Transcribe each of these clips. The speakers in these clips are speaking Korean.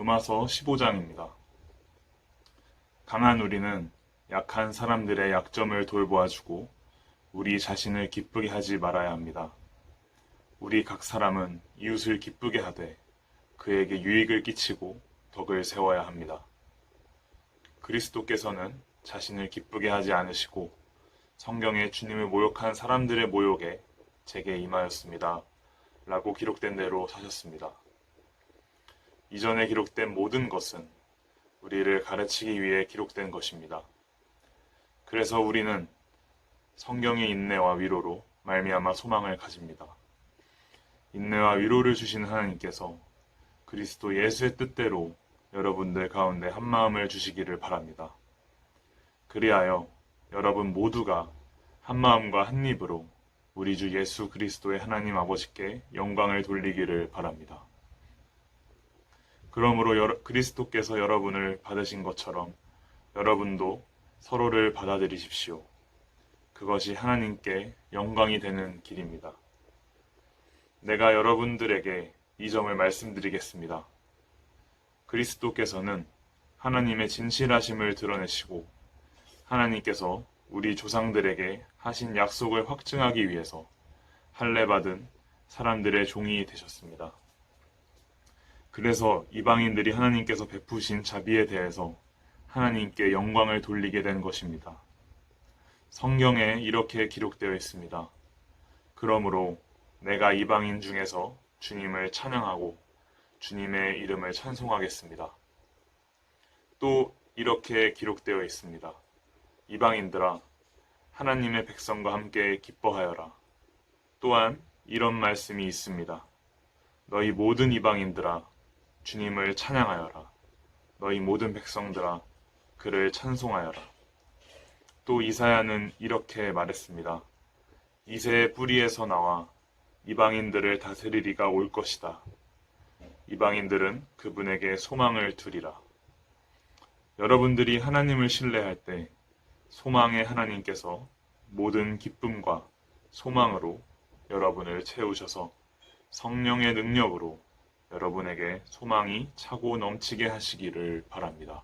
로마서 15장입니다. 강한 우리는 약한 사람들의 약점을 돌보아주고 우리 자신을 기쁘게 하지 말아야 합니다. 우리 각 사람은 이웃을 기쁘게 하되 그에게 유익을 끼치고 덕을 세워야 합니다. 그리스도께서는 자신을 기쁘게 하지 않으시고 성경에 주님을 모욕한 사람들의 모욕에 제게 임하였습니다. 라고 기록된 대로 사셨습니다. 이전에 기록된 모든 것은 우리를 가르치기 위해 기록된 것입니다. 그래서 우리는 성경의 인내와 위로로 말미암아 소망을 가집니다. 인내와 위로를 주신 하나님께서 그리스도 예수의 뜻대로 여러분들 가운데 한 마음을 주시기를 바랍니다. 그리하여 여러분 모두가 한 마음과 한 입으로 우리 주 예수 그리스도의 하나님 아버지께 영광을 돌리기를 바랍니다. 그러므로 여러- 그리스도께서 여러분을 받으신 것처럼 여러분도 서로를 받아들이십시오. 그것이 하나님께 영광이 되는 길입니다. 내가 여러분들에게 이 점을 말씀드리겠습니다. 그리스도께서는 하나님의 진실하심을 드러내시고 하나님께서 우리 조상들에게 하신 약속을 확증하기 위해서 할례 받은 사람들의 종이 되셨습니다. 그래서 이방인들이 하나님께서 베푸신 자비에 대해서 하나님께 영광을 돌리게 된 것입니다. 성경에 이렇게 기록되어 있습니다. 그러므로 내가 이방인 중에서 주님을 찬양하고 주님의 이름을 찬송하겠습니다. 또 이렇게 기록되어 있습니다. 이방인들아, 하나님의 백성과 함께 기뻐하여라. 또한 이런 말씀이 있습니다. 너희 모든 이방인들아, 주님을 찬양하여라. 너희 모든 백성들아, 그를 찬송하여라. 또 이사야는 이렇게 말했습니다. 이새의 뿌리에서 나와 이방인들을 다스리리가 올 것이다. 이방인들은 그분에게 소망을 두리라. 여러분들이 하나님을 신뢰할 때 소망의 하나님께서 모든 기쁨과 소망으로 여러분을 채우셔서 성령의 능력으로 여러분에게 소망이 차고 넘치게 하시기를 바랍니다.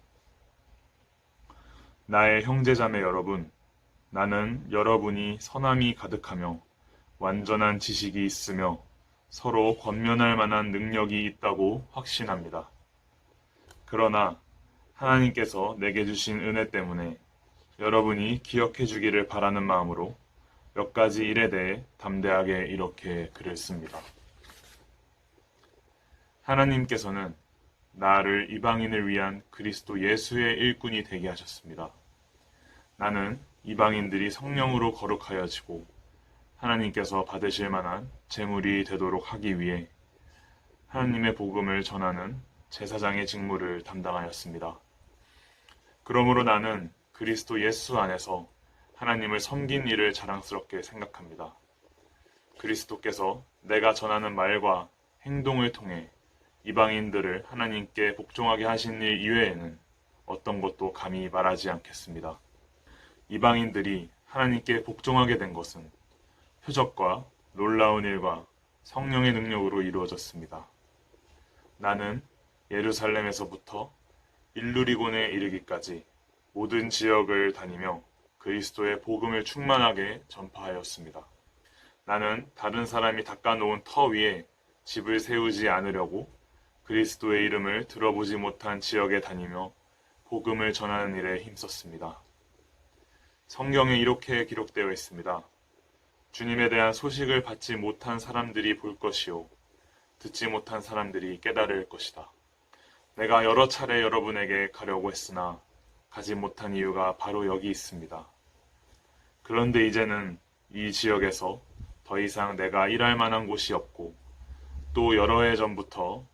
나의 형제자매 여러분, 나는 여러분이 선함이 가득하며 완전한 지식이 있으며 서로 권면할 만한 능력이 있다고 확신합니다. 그러나 하나님께서 내게 주신 은혜 때문에 여러분이 기억해 주기를 바라는 마음으로 몇 가지 일에 대해 담대하게 이렇게 글을 씁니다. 하나님께서는 나를 이방인을 위한 그리스도 예수의 일꾼이 되게 하셨습니다. 나는 이방인들이 성령으로 거룩하여지고 하나님께서 받으실 만한 재물이 되도록 하기 위해 하나님의 복음을 전하는 제사장의 직무를 담당하였습니다. 그러므로 나는 그리스도 예수 안에서 하나님을 섬긴 일을 자랑스럽게 생각합니다. 그리스도께서 내가 전하는 말과 행동을 통해 이방인들을 하나님께 복종하게 하신 일 이외에는 어떤 것도 감히 말하지 않겠습니다. 이방인들이 하나님께 복종하게 된 것은 표적과 놀라운 일과 성령의 능력으로 이루어졌습니다. 나는 예루살렘에서부터 일루리곤에 이르기까지 모든 지역을 다니며 그리스도의 복음을 충만하게 전파하였습니다. 나는 다른 사람이 닦아놓은 터 위에 집을 세우지 않으려고 그리스도의 이름을 들어보지 못한 지역에 다니며 복음을 전하는 일에 힘썼습니다. 성경에 이렇게 기록되어 있습니다. 주님에 대한 소식을 받지 못한 사람들이 볼 것이요. 듣지 못한 사람들이 깨달을 것이다. 내가 여러 차례 여러분에게 가려고 했으나 가지 못한 이유가 바로 여기 있습니다. 그런데 이제는 이 지역에서 더 이상 내가 일할 만한 곳이 없고 또 여러 해 전부터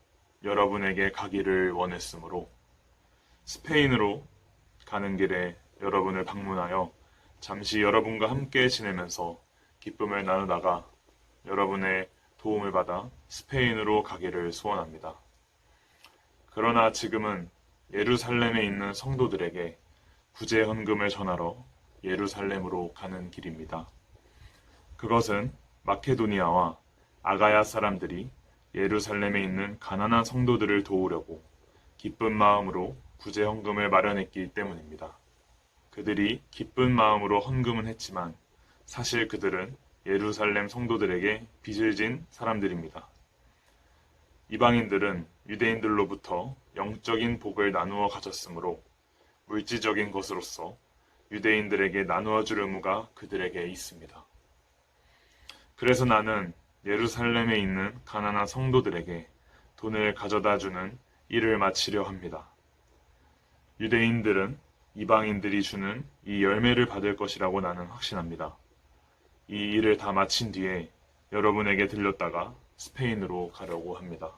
여러분에게 가기를 원했으므로 스페인으로 가는 길에 여러분을 방문하여 잠시 여러분과 함께 지내면서 기쁨을 나누다가 여러분의 도움을 받아 스페인으로 가기를 소원합니다. 그러나 지금은 예루살렘에 있는 성도들에게 구제 헌금을 전하러 예루살렘으로 가는 길입니다. 그것은 마케도니아와 아가야 사람들이 예루살렘에 있는 가난한 성도들을 도우려고 기쁜 마음으로 구제 헌금을 마련했기 때문입니다. 그들이 기쁜 마음으로 헌금은 했지만 사실 그들은 예루살렘 성도들에게 빚을 진 사람들입니다. 이방인들은 유대인들로부터 영적인 복을 나누어 가졌으므로 물질적인 것으로서 유대인들에게 나누어 줄 의무가 그들에게 있습니다. 그래서 나는 예루살렘에 있는 가난한 성도들에게 돈을 가져다 주는 일을 마치려 합니다. 유대인들은 이방인들이 주는 이 열매를 받을 것이라고 나는 확신합니다. 이 일을 다 마친 뒤에 여러분에게 들렸다가 스페인으로 가려고 합니다.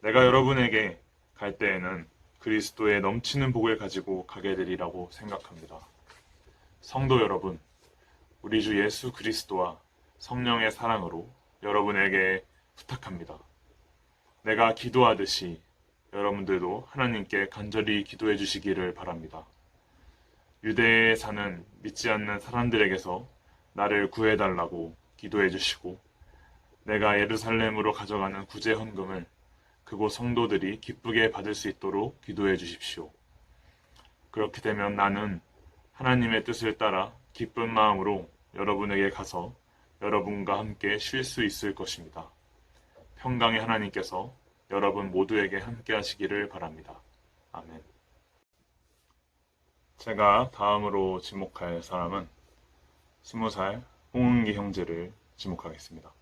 내가 여러분에게 갈 때에는 그리스도의 넘치는 복을 가지고 가게 되리라고 생각합니다. 성도 여러분, 우리 주 예수 그리스도와 성령의 사랑으로 여러분에게 부탁합니다. 내가 기도하듯이 여러분들도 하나님께 간절히 기도해 주시기를 바랍니다. 유대에 사는 믿지 않는 사람들에게서 나를 구해달라고 기도해 주시고 내가 예루살렘으로 가져가는 구제 헌금을 그곳 성도들이 기쁘게 받을 수 있도록 기도해 주십시오. 그렇게 되면 나는 하나님의 뜻을 따라 기쁜 마음으로 여러분에게 가서 여러분과 함께 쉴 수 있을 것입니다. 평강의 하나님께서 여러분 모두에게 함께 하시기를 바랍니다. 아멘. 제가 다음으로 지목할 사람은 스무 살 홍은기 형제를 지목하겠습니다.